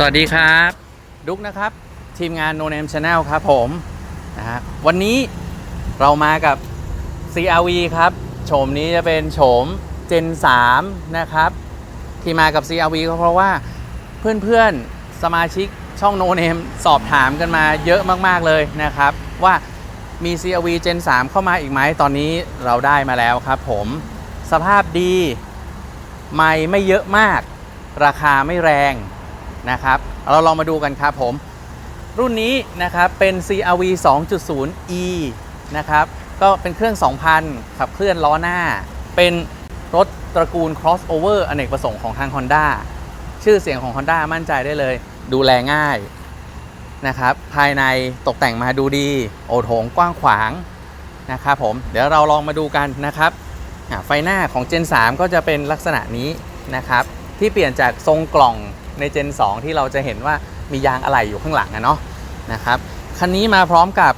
สวัสดีครับ ดุ๊กนะครับ ทีมงาน No Name Channel ครับผมนะฮะวันนี้เรามากับ CRV ครับโฉมนี้จะเป็นโฉม Gen 3 นะครับ ที่มากับ CRV ก็เพราะว่าเพื่อนๆ สมาชิกช่อง No Name สอบถามกันมาเยอะมากๆเลยนะครับ ว่ามี CRV Gen 3 เข้ามาอีกไหมตอนนี้เราได้มาแล้วครับผมสภาพดี ไม่ไม่เยอะมาก ราคาไม่แรง นะครับเราลองมาดูกันครับผม รุ่นนี้นะครับเป็น CRV 2.0 E นะครับก็เป็นเครื่อง 2,000 ขับเคลื่อนล้อหน้า เป็นรถตระกูล crossover อเนกประสงค์ของทาง Honda ชื่อเสียงของ Honda มั่นใจได้เลย ดูแลง่ายนะครับ ภายในตกแต่งมาดูดี โอโถงกว้างขวางนะครับผม เดี๋ยวเราลองมาดูกันนะครับ ไฟหน้าของ Gen 3 ก็จะเป็นลักษณะนี้นะครับ ที่เปลี่ยนจากทรงกล่อง ใน Gen 2 ที่เราจะเห็นว่ามียางอะไหล่อยู่ข้างหลังอะเนาะนะครับคันนี้มาพร้อมกับ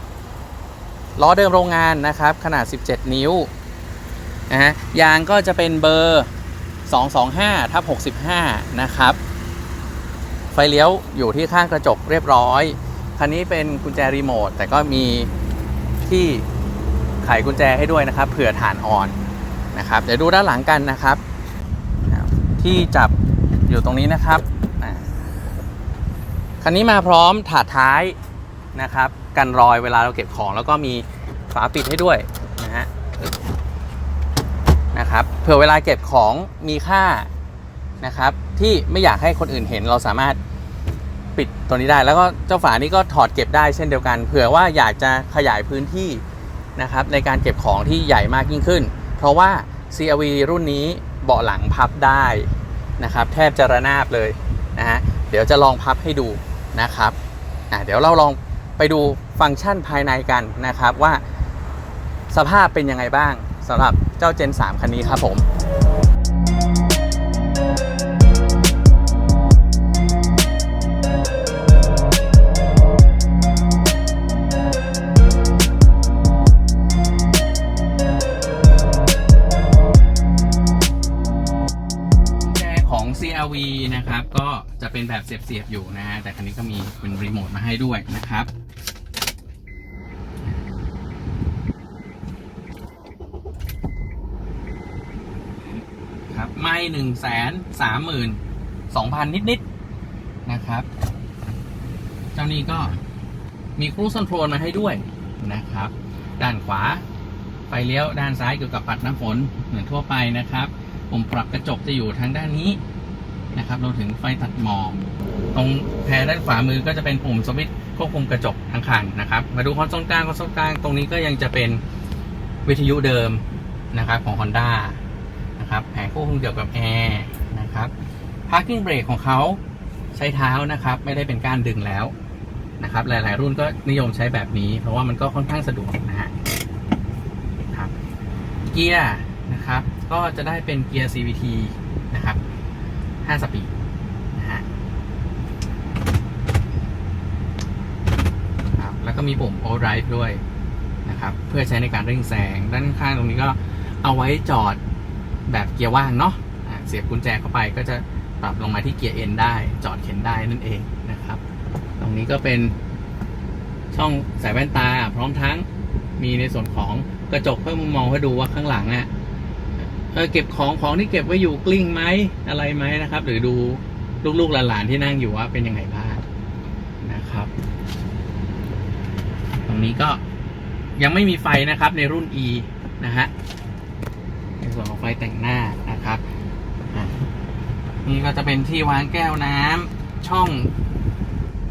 ล้อเดิมโรงงานนะครับขนาด 17 นิ้วนะฮะยางก็จะเป็นเบอร์ 225ทับ65 นะครับ ไฟเลี้ยวอยู่ที่ข้างกระจกเรียบร้อย คันนี้เป็นกุญแจรีโมท แต่ก็มีที่ไขกุญแจให้ด้วยนะครับ เผื่อฐานอ่อนนะครับ เดี๋ยวดูด้านหลังกันนะครับ ที่จับอยู่ตรงนี้นะครับ คันนี้มาพร้อมถาดท้ายนะครับ กันรอยเวลาเราเก็บของแล้วก็มีฝาปิดให้ด้วยนะฮะนะครับเผื่อเวลาเก็บของมีค่านะครับที่ไม่อยากให้คนอื่นเห็นเราสามารถปิดตัวนี้ได้ แล้วก็เจ้าฝานี้ก็ถอดเก็บได้เช่นเดียวกัน เผื่อว่าอยากจะขยายพื้นที่นะครับในการเก็บของที่ใหญ่มากยิ่งขึ้น เพราะว่า CRV รุ่นนี้เบาะหลังพับได้นะครับแทบจะระนาบเลยนะฮะเดี๋ยวจะลองพับให้ดู นะครับเดี๋ยวเราลองไปดูฟังก์ชันภายในกันนะครับว่าสภาพเป็นยังไงบ้างสำหรับเจ้า Gen 3 คันนี้ครับผม CRV นะครับ ก็จะเป็นแบบเสียบๆอยู่นะฮะแต่คันนี้ก็มีเป็นรีโมทมาให้ด้วยนะครับครับไม่หนึ่งแสนสามหมื่นสองพันนิดๆนะครับ เจ้านี้ก็มีครู c คอนโทรลมาให้ด้วยนะครับ ด้านขวาไฟเลี้ยวด้านซ้ายเกี่ยวกับปัดน้ำฝนเหมือนทั่วไปนะครับปุ่มปรับกระจกจะอยู่ทางด้านนี้ นะครับรวมถึงไฟตัดหมอกตรงแพรด้านขวามือก็จะเป็นปุ่มสวิตช์ควบคุมกระจกทั้งคันนะครับ มาดูคอนโซลกลางคอนโซลกลางตรงนี้ก็ยังจะเป็นวิทยุเดิมนะครับของ Honda นะครับแผงควบคุมเกี่ยวกับแอร์นะครับ Parking Brake ของเขาใช้เท้านะครับ ไม่ได้เป็นการดึงแล้วนะครับ หลาย ๆ รุ่นก็นิยมใช้แบบนี้ เพราะว่ามันก็ค่อนข้างสะดวกนะฮะครับเกียร์นะครับ ก็จะได้เป็นเกียร์ CVT นะครับ 5สปีดนะฮะครับแล้วก็มีปุ่ม Overdrive ด้วยนะครับเพื่อใช้ในการเร่งแซงด้านข้างตรงนี้ก็เอาไว้จอดแบบเกียร์ว่างเนาะะเสียบกุญแจเข้าไปก็จะปรับลงมาที่เกียร์ N ได้จอดเข็นได้นั่นเองนะครับ ตรงนี้ก็เป็นช่องใส่แว่นตา พร้อมทั้งมีในส่วนของกระจกเพื่อมุมมองให้ดูว่าข้างหลังอะ เออเก็บของของที่เก็บไว้อยู่กลิ้งไหมอะไรไหมนะครับ หรือดูลูกๆหลานๆที่นั่งอยู่ว่าเป็นยังไงบ้างนะครับ ตรงนี้ก็ยังไม่มีไฟนะครับในรุ่น E นะฮะในส่วนของไฟแต่งหน้านะครับนี่ก็จะเป็นที่วางแก้วน้ำช่อง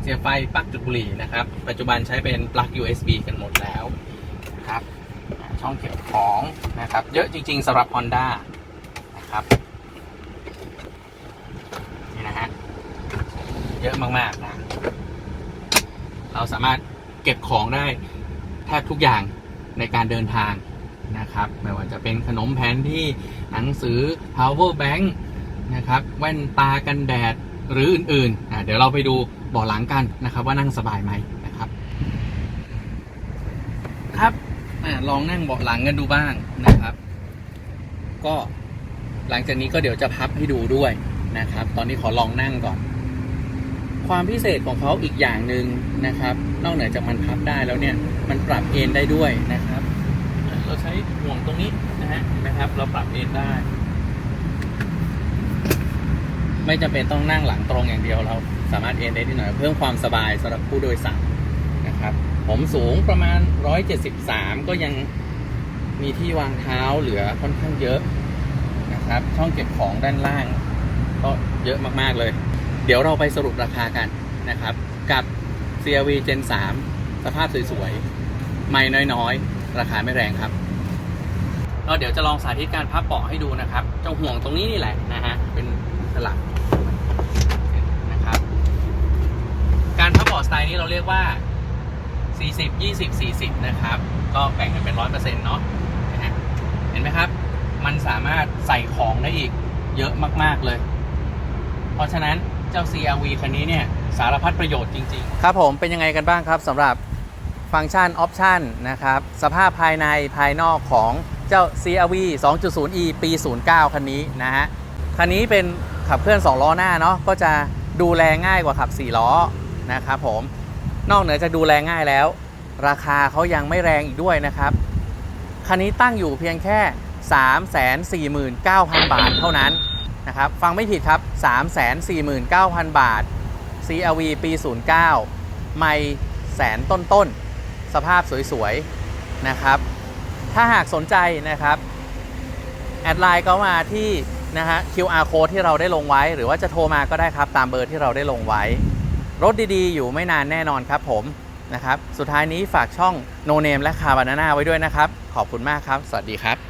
เสียบไฟปลั๊กจุดบุหรี่นะครับ ปัจจุบันใช้เป็นปลั๊ก USB กันหมดแล้ว ช่องเก็บของนะครับ เยอะจริง ๆสำหรับ Honda นะครับนี่นะฮะเยอะมากๆนะเราสามารถเก็บของได้แทบทุกอย่างในการเดินทางนะครับ ไม่ว่าจะเป็นขนมแผนที่หนังสือ power bank นะครับแว่นตากันแดดหรืออื่นๆอะเดี๋ยวเราไปดูเบาะหลังกันนะครับ ว่านั่งสบายไหมนะครับ ครับ อะลองนั่งเบาะหลังกันดูบ้างนะครับ ก็หลังจากนี้ก็เดี๋ยวจะพับให้ดูด้วยนะครับ ตอนนี้ขอลองนั่งก่อนคความพิเศษของเขาอีกอย่างหนึ่งนะครับ นอกเหนือจากมันพับได้แล้วเนี่ย มันปรับเอนได้ด้วยนะครับ เราใช้ห่วงตรงนี้นะฮะเห็นะครับ เราปรับเอนได้ ไม่จำเป็นต้องนั่งหลังตรงอย่างเดียวเราสามารถเอนได้ที่หน่อยเพิ่มความสบายสำหรับผู้โดยสารนะครับ ผมสูงประมาณ 173 ก็ยังมีที่วางเท้าเหลือค่อนข้างเยอะนะครับ ช่องเก็บของด้านล่าง ก็เยอะมากๆเลย เดี๋ยวเราไปสรุปราคากันนะครับ กับ CRV Gen 3 สภาพสวยๆ ไม่น้อยๆ ราคาไม่แรงครับก็เดี๋ยวจะลองสาธิตการพับเบาะให้ดูนะครับ เจ้าห่วงตรงนี้นี่แหละนะฮะ เป็นสลักนะครับ การพับเบาะสไตล์นี้เราเรียกว่า 40 20 40 นะครับ ก็แบ่งกันเป็น 100%เนาะนะฮะเห็นไหมครับ มันสามารถใส่ของได้อีกเยอะมาก ๆ เลย เพราะฉะนั้นเจ้า CRV คันนี้เนี่ย สารพัดประโยชน์จริง ๆ ครับผมเป็นยังไงกันบ้างครับสำหรับฟังก์ชันออปชันนะครับ สภาพภายในภายนอกของเจ้า CRV 2.0e ปี 09 คันนี้นะฮะ คันนี้เป็นขับเคลื่อน 2 ล้อหน้าเนาะก็จะดูแลง่ายกว่าขับ 4 ล้อนะครับผม นอกเหนือจากดูแลง่ายแล้ว ราคาเขายังไม่แรงอีกด้วยนะครับคันนี้ตั้งอยู่เพียงแค่ 349,000 บาทเท่านั้นนะครับฟังไม่ผิดครับ 349,000 บาท CRV ปี 09 ไม่แสนต้นๆสภาพสวยๆนะครับ ถ้าหากสนใจนะครับ แอดไลน์ก็มาที่นะฮะ QR code ที่เราได้ลงไว้ หรือว่าจะโทรมาก็ได้ครับ ตามเบอร์ที่เราได้ลงไว้ รถดีๆ อยู่ไม่นานแน่นอนครับผมนะครับ สุดท้ายนี้ฝากช่อง No Name และคาบานาน่าไว้ด้วยนะครับ ขอบคุณมากครับ สวัสดีครับ